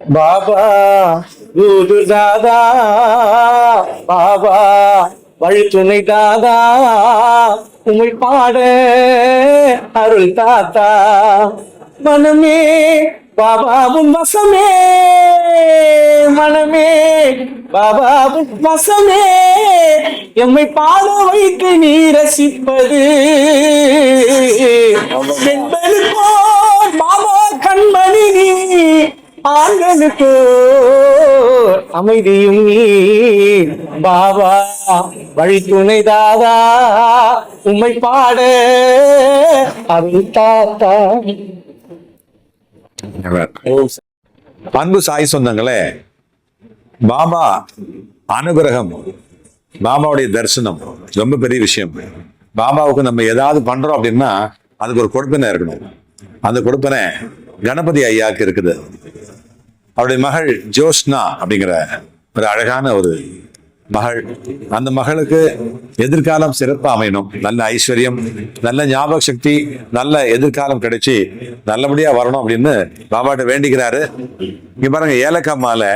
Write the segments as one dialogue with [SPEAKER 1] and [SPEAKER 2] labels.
[SPEAKER 1] பாபா குரு தாதா பாபா வழித்துணை தாதா உமை பாட அருள் தாத்தா. மனமே பாபாவும் வசமே மனமே பாபாவும் வசமே. எம்மை பாட வைத்து நீ ரசிப்பது ஆண்களுக்கோ அமைதியும் நீ பாபா வழித்துணை தாதா உம்மை பாட. அருள் தாத்தா.
[SPEAKER 2] அன்பு சாய் சொந்தங்களே பாபா அனுகிரகம் பாபாவுடைய தரிசனம் ரொம்ப பெரிய விஷயம். பாபாவுக்கு நம்ம ஏதாவது பண்றோம் அப்படின்னா அதுக்கு ஒரு கொடுப்பினை இருக்கணும். அந்த கொடுப்பினை கணபதி ஐயாவுக்கு இருக்குது. அவருடைய மகள் ஜோஷ்னா அப்படிங்கிற ஒரு அழகான ஒரு மகள். அந்த மகளுக்கு எதிர்காலம் சிறப்பாக அமையணும். நல்ல ஐஸ்வர்யம் நல்ல ஞாபக சக்தி நல்ல எதிர்காலம் கிடைச்சி நல்லபடியா வரணும் அப்படின்னு பாபாட்ட வேண்டிக்கிறாரு. இங்கே பாருங்க ஏலக்காய் மாலை.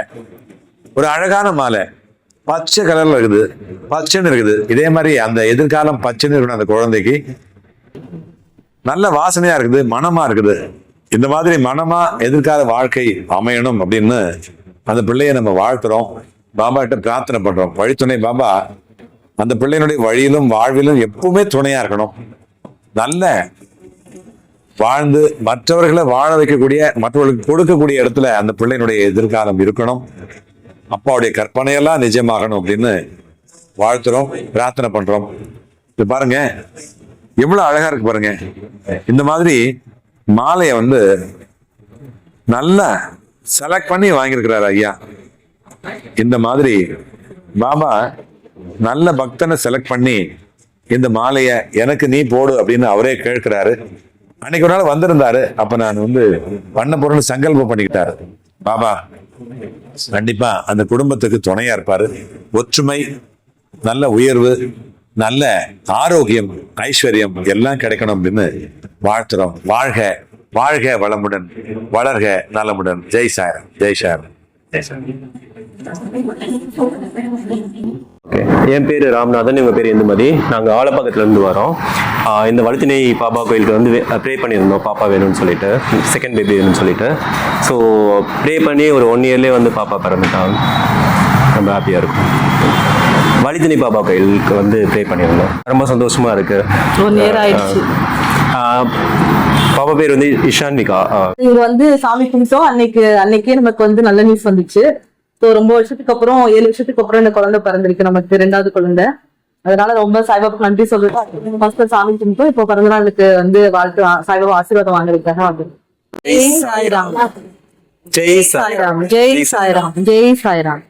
[SPEAKER 2] ஒரு அழகான மாலை. பச்சை கலர்ல இருக்குது. பச்சைன்னு இருக்குது. இதே மாதிரி அந்த எதிர்காலம் பச்சைன்னு இருக்கணும் அந்த குழந்தைக்கு. நல்ல வாசனையா இருக்குது மனமா இருக்குது. இந்த மாதிரி மனமா எதிர்கால வாழ்க்கை அமையணும் அப்படின்னு அந்த பிள்ளையை நம்ம வாழ்த்துறோம். பாபா கிட்ட பிரார்த்தனை பண்றோம். வழித்துணை பாபா அந்த பிள்ளையினுடைய வழியிலும் வாழ்விலும் எப்பவுமே துணையா இருக்கணும். நல்ல வாழ்ந்து மற்றவர்களை வாழ வைக்கக்கூடிய மற்றவர்களுக்கு கொடுக்கக்கூடிய இடத்துல அந்த பிள்ளையினுடைய எதிர்காலம் இருக்கணும். அப்பாவுடைய கற்பனையெல்லாம் நிஜமாகணும் அப்படின்னு வாழ்த்துறோம் பிரார்த்தனை பண்றோம். இது பாருங்க எவ்வளவு அழகா இருக்கு பாருங்க. இந்த மாதிரி மாலையை வந்து நல்லா செலக்ட் பண்ணி வாங்கியிருக்கிறாரு ஐயா. இந்த மாதிரி பாபா நல்ல பக்தனை செலக்ட் பண்ணி இந்த மாலையை எனக்கு நீ போடு அப்படின்னு அவரே கேட்கிறாரு. அன்னைக்கு ஒரு நாள் வந்திருந்தாரு. அப்ப நான் வந்து பண்ண பொருள் சங்கல்பம் பண்ணிக்கிட்டாரு. பாபா கண்டிப்பா அந்த குடும்பத்துக்கு துணையா இருப்பாரு. ஒற்றுமை நல்ல உயர்வு நல்ல ஆரோக்கியம் ஐஸ்வர்யம் எல்லாம் கிடைக்கணும் அப்படின்னு வாழ்த்துறோம். வாழ்க வாழ்க வளமுடன் வளர்க நலமுடன். ஜெய் சாரம் ஜெய் சாரம் ஜெய்
[SPEAKER 3] என் பேர் ராம்நாதன் இவங்க பேர் இந்துமதி நாங்கள் ஆலப்பாக்கத்துலேருந்து வரோம். இந்த வழுத்தினை பாப்பா கோயிலுக்கு வந்து ப்ரே பண்ணியிருந்தோம். பாப்பா வேணும்னு சொல்லிட்டு செகண்ட் பேபி வேணும்னு சொல்லிட்டு. ஸோ ப்ரே பண்ணி ஒரு ஒன் இயர்லேயே வந்து பாப்பா பிறந்துட்டாங்க ரொம்ப ஹாப்பியாக இருக்கும். வழித்திணை பாப்பா கோயிலுக்கு வந்து ப்ரே பண்ணியிருந்தோம். ரொம்ப சந்தோஷமா இருக்கு.
[SPEAKER 4] ஒன் இயர் ஆயிடுச்சு
[SPEAKER 3] ஆஹ் பாப்பா பேர் வந்து இஷான்விகா
[SPEAKER 4] இங்க வந்து சாமி கும்பிட்டோம். அன்னைக்கு அன்னைக்கே நமக்கு வந்து நல்ல நியூஸ் வந்துச்சு. ஸோ ரொம்ப வருஷத்துக்கு அப்புறம் ஏழு வருஷத்துக்கு அப்புறம் இந்த குழந்தை பிறந்திருக்கு. நமக்கு ரெண்டாவது குழந்தை. அதனால ரொம்ப சாய்பாபா நன்றி சொல்லிட்டு ஃபர்ஸ்ட் சாமி கும்பிட்டோம். இப்போ பிறந்த நாளுக்கு வந்து வாழ்த்து சாய்பாபா ஆசீர்வாதம் வாங்குறதுக்காக வந்து. ஜெய் சாய்ராம்.
[SPEAKER 1] ஜெய் சாய்
[SPEAKER 4] சாய்ராம். ஜெய் சாய்ராம். ஜெய் சாய்ராம்.